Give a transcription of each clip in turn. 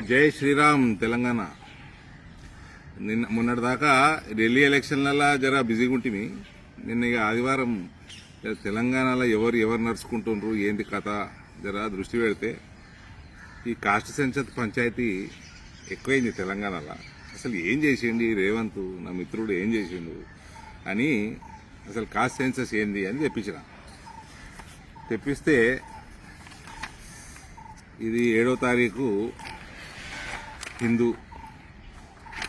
జై శ్రీరామ్ తెలంగాణ. నిన్న మొన్నటిదాకా ఢిల్లీ ఎలక్షన్లలో జర బిజీగా ఉంటుంది నిన్న ఇక ఆదివారం తెలంగాణలో ఎవరు ఎవరు నడుచుకుంటుండ్రు ఏంటి కథ జర దృష్టి పెడితే ఈ కాస్ట్ సెన్సస్ పంచాయతీ ఎక్కువైంది తెలంగాణలో. అసలు ఏం చేసిండి రేవంత్? నా మిత్రుడు ఏం చేసిండు? అని అసలు కాస్ట్ సెన్సస్ ఏంది అని తెప్పించిన. తెప్పిస్తే ఇది ఏడో తారీఖు హిందూ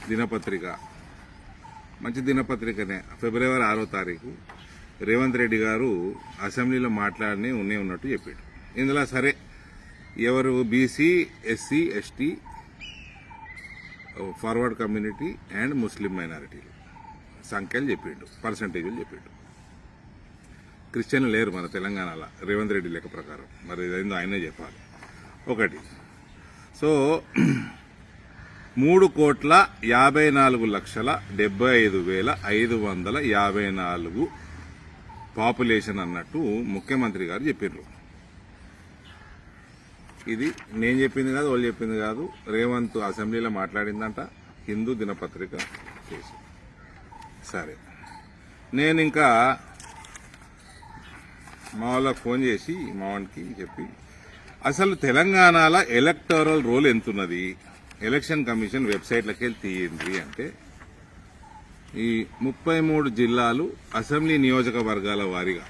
దినపత్రిక. మంచి దినపత్రికనే. ఫిబ్రవరి ఆరో తారీఖు రేవంత్ రెడ్డి గారు అసెంబ్లీలో మాట్లాడినే ఉన్నే ఉన్నట్టు చెప్పాడు. ఇందులో సరే ఎవరు BC SC ST forward community and Muslim మైనారిటీలు సంఖ్యలు చెప్పిండు పర్సంటేజీలు చెప్పిండు. క్రిస్టియన్లు లేరు మన తెలంగాణలో రేవంత్ రెడ్డి లెక్క ప్రకారం. మరి ఇదేందో ఆయనే చెప్పాలి. ఒకటి. సో మూడు కోట్ల యాభై నాలుగు లక్షల డెబ్బై ఐదు వేల ఐదు వందల యాభై నాలుగు పాపులేషన్ అన్నట్టు ముఖ్యమంత్రి గారు చెప్పారు ఇది నేను చెప్పింది కాదు వాళ్ళు చెప్పింది కాదు. రేవంత్ అసెంబ్లీలో మాట్లాడిందంట. హిందూ దినపత్రిక చేసి సరే. నేను ఇంకా మా వాళ్ళకి ఫోన్ చేసి మా వానికి చెప్పి అసలు తెలంగాణలో ఎలక్టోరల్ రోల్ ఎంతున్నది? ఎలక్షన్ కమిషన్ వెబ్సైట్లకి వెళ్ళి తీయండి అంటే ఈ ముప్పై మూడు జిల్లాలు అసెంబ్లీ నియోజకవర్గాల వారీగా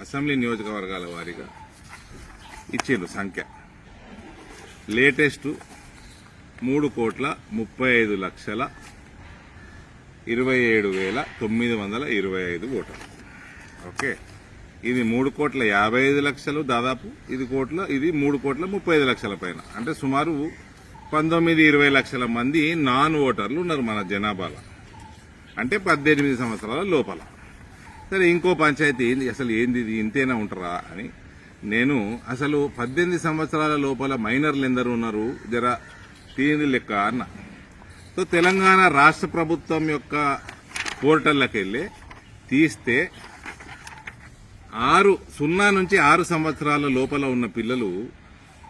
అసెంబ్లీ నియోజకవర్గాల వారీగా ఇచ్చిండ్రు సంఖ్య. లేటెస్ట్ మూడు కోట్ల ముప్పై ఐదు లక్షల ఇరవై ఏడు వేల తొమ్మిది వందల ఇరవై ఐదు ఓటర్లు ఓకే? ఇది మూడు కోట్ల యాభై ఐదు లక్షలు దాదాపు ఇది కోట్ల ఇది మూడు కోట్ల ముప్పై ఐదు లక్షల పైన. అంటే సుమారు పంతొమ్మిది ఇరవై లక్షల మంది నాన్ ఓటర్లు ఉన్నారు మన జనాభాలో. అంటే పద్దెనిమిది సంవత్సరాల లోపల. సరే ఇంకో పంచాయతీ ఏంది? అసలు ఏంది ఇది? ఇంతేనా ఉంటారా అని. నేను అసలు పద్దెనిమిది సంవత్సరాల లోపల మైనర్లు ఎందరు ఉన్నారు? జర తీయండి లెక్క అన్న. సో తెలంగాణ రాష్ట్ర ప్రభుత్వం యొక్క పోర్టల్లోకి వెళ్ళి తీస్తే ఆరు సున్నా నుంచి ఆరు సంవత్సరాల లోపల ఉన్న పిల్లలు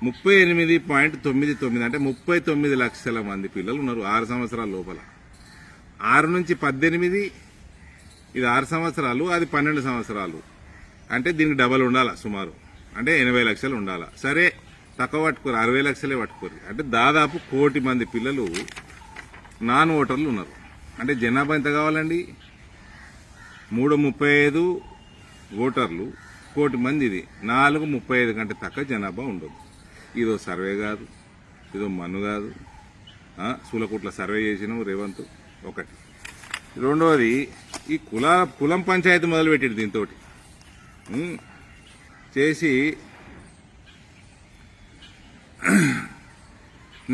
ముప్పై ఎనిమిది పాయింట్ తొమ్మిది తొమ్మిది అంటే ముప్పై తొమ్మిది లక్షల మంది పిల్లలు ఉన్నారు ఆరు సంవత్సరాల లోపల. ఆరు నుంచి పద్దెనిమిది ఇది ఆరు సంవత్సరాలు అది పన్నెండు సంవత్సరాలు. అంటే దీనికి డబల్ ఉండాలా సుమారు? అంటే ఎనభై లక్షలు ఉండాలా? సరే తక్కువ పట్టుకోరు అరవై లక్షలే పట్టుకోరు. అంటే దాదాపు కోటి మంది పిల్లలు నాన్ ఓటర్లు ఉన్నారు. అంటే జనాభా ఎంత కావాలండి? మూడు ముప్పై ఐదు ఓటర్లు కోటి మంది ఇది. నాలుగు ముప్పై ఐదు కంటే తక్కువ జనాభా ఉండదు. ఇదో సర్వే కాదు ఇదో మన్ను కాదు. సూలకుట్ల సర్వే చేసినాం రేవంత్ ఒకటి. రెండవది ఈ కుల కులం పంచాయతీ మొదలుపెట్టాడు దీంతో చేసి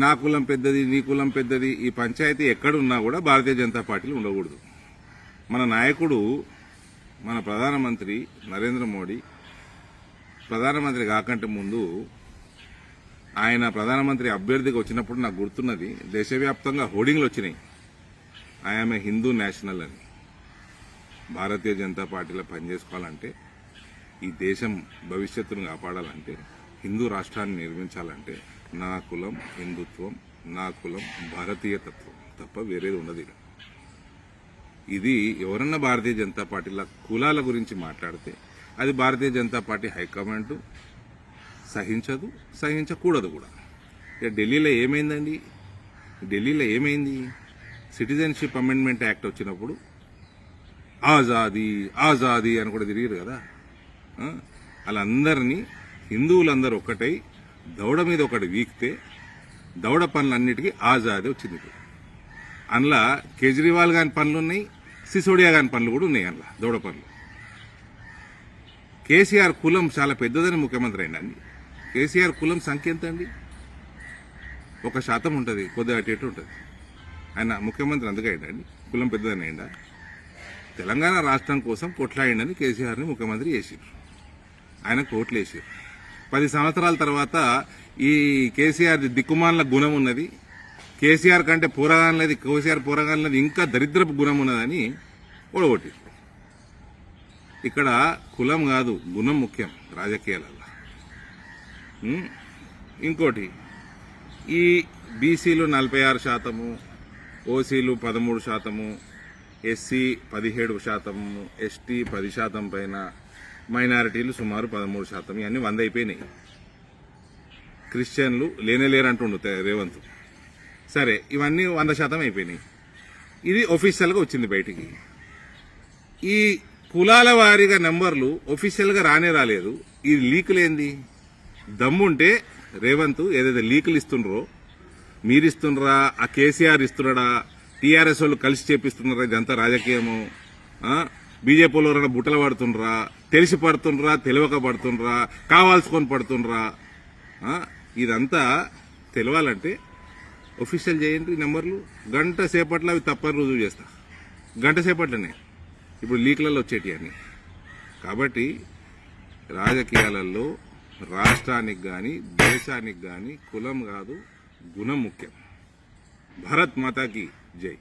నా కులం పెద్దది నీ కులం పెద్దది ఈ పంచాయతీ ఎక్కడున్నా కూడా భారతీయ జనతా పార్టీలు ఉండకూడదు. మన నాయకుడు మన ప్రధానమంత్రి నరేంద్ర మోడీ ప్రధానమంత్రి కాకంటే ముందు ఆయన ప్రధానమంత్రి అభ్యర్థిగా వచ్చినప్పుడు నాకు గుర్తున్నది దేశవ్యాప్తంగా హోర్డింగ్లు వచ్చినాయి. ఆమె హిందూ నేషనల్ అని. భారతీయ జనతా పార్టీలో పనిచేసుకోవాలంటే ఈ దేశం భవిష్యత్తును కాపాడాలంటే హిందూ రాష్ట్రాన్ని నిర్మించాలంటే నా కులం హిందుత్వం నా కులం భారతీయ తత్వం తప్ప వేరేది ఉండదు ఇది ఎవరన్నా భారతీయ జనతా పార్టీల కులాల గురించి మాట్లాడితే అది Bharatiya Janata Party high command సహించదు సహించకూడదు కూడా. ఇక ఢిల్లీలో ఏమైందండి? ఢిల్లీలో ఏమైంది? సిటిజన్షిప్ అమెండ్మెంట్ యాక్ట్ వచ్చినప్పుడు ఆజాదీ ఆజాదీ అని కూడా తిరిగారు కదా. వాళ్ళందరినీ హిందువులందరూ ఒక్కటై దౌడ మీద ఒకటి వీక్తే దౌడ పనులన్నిటికీ ఆజాదీ వచ్చింది ఇప్పుడు. అందులో కేజ్రీవాల్ గాని పనులు ఉన్నాయి సిసోడియా గాని పనులు కూడా ఉన్నాయి అందులో దౌడ పనులు. కేసీఆర్ కులం చాలా పెద్దదని ముఖ్యమంత్రి అయినండి కేసీఆర్ కులం సంఖ్య ఎంత అండి? ఒక శాతం ఉంటుంది కొద్దిగా అటు ఇటు ఉంటుంది. ఆయన ముఖ్యమంత్రి అందుకే అండి? కులం పెద్దదని అయిందా తెలంగాణ రాష్ట్రం కోసం కొట్లాడిండని కేసీఆర్ని ముఖ్యమంత్రి చేసిండ్రు. ఆయన కోట్లు వేసారు పది సంవత్సరాల తర్వాత ఈ కేసీఆర్ దిక్కుమాల గుణం ఉన్నది. కేసీఆర్ కంటే పూరగానలేదు కేసీఆర్ పూరగానలేదు ఇంకా దరిద్రపు గుణం ఉన్నదని ఓడగొట్టి ఇక్కడ కులం కాదు గుణం ముఖ్యం రాజకీయాలలో. ఇంకోటి ఈ బీసీలు నలభై ఆరు శాతము ఓసీలు పదమూడు శాతము ఎస్సీ పదిహేడు శాతము ఎస్టీ పది శాతం పైన మైనారిటీలు సుమారు పదమూడు శాతం. ఇవన్నీ వంద అయిపోయినాయి. క్రిస్టియన్లు లేనే లేరంటుండు రేవంత్. సరే ఇవన్నీ వంద శాతం అయిపోయినాయి. ఇది ఒఫీషియల్గా వచ్చింది బయటికి. ఈ కులాల వారీగా నెంబర్లు ఒఫీషియల్గా రానే రాలేదు. ఇది లీకులేంది దమ్ముంటే రేవంత్ ఏదైతే లీకులు ఇస్తుండ్రో మీరు ఇస్తుండ్రా ఆ కేసీఆర్ ఇస్తున్నాడా టీఆర్ఎస్ వాళ్ళు కలిసి చేపిస్తున్నారా ఇదంతా రాజకీయము బీజేపీ వాళ్ళు బుట్టలు పడుతుండ్రా తెలిసి పడుతుండ్రా తెలియక పడుతుండ్రా కావాల్సుకొని పడుతుండ్రా ఇదంతా తెలవాలంటే ఒఫీషియల్ చేయండి నెంబర్లు. గంట సేపట్లో అవి తప్పని రుజువు చేస్తా. గంట సేపట్లోనే. ఇప్పుడు లీక్లలో వచ్చేటి అని కాబట్టి రాజకీయాలలో రాష్ట్రానికి కానీ దేశానికి కానీ కులం కాదు గుణం ముఖ్యం. భరత్ మాతాకి జై.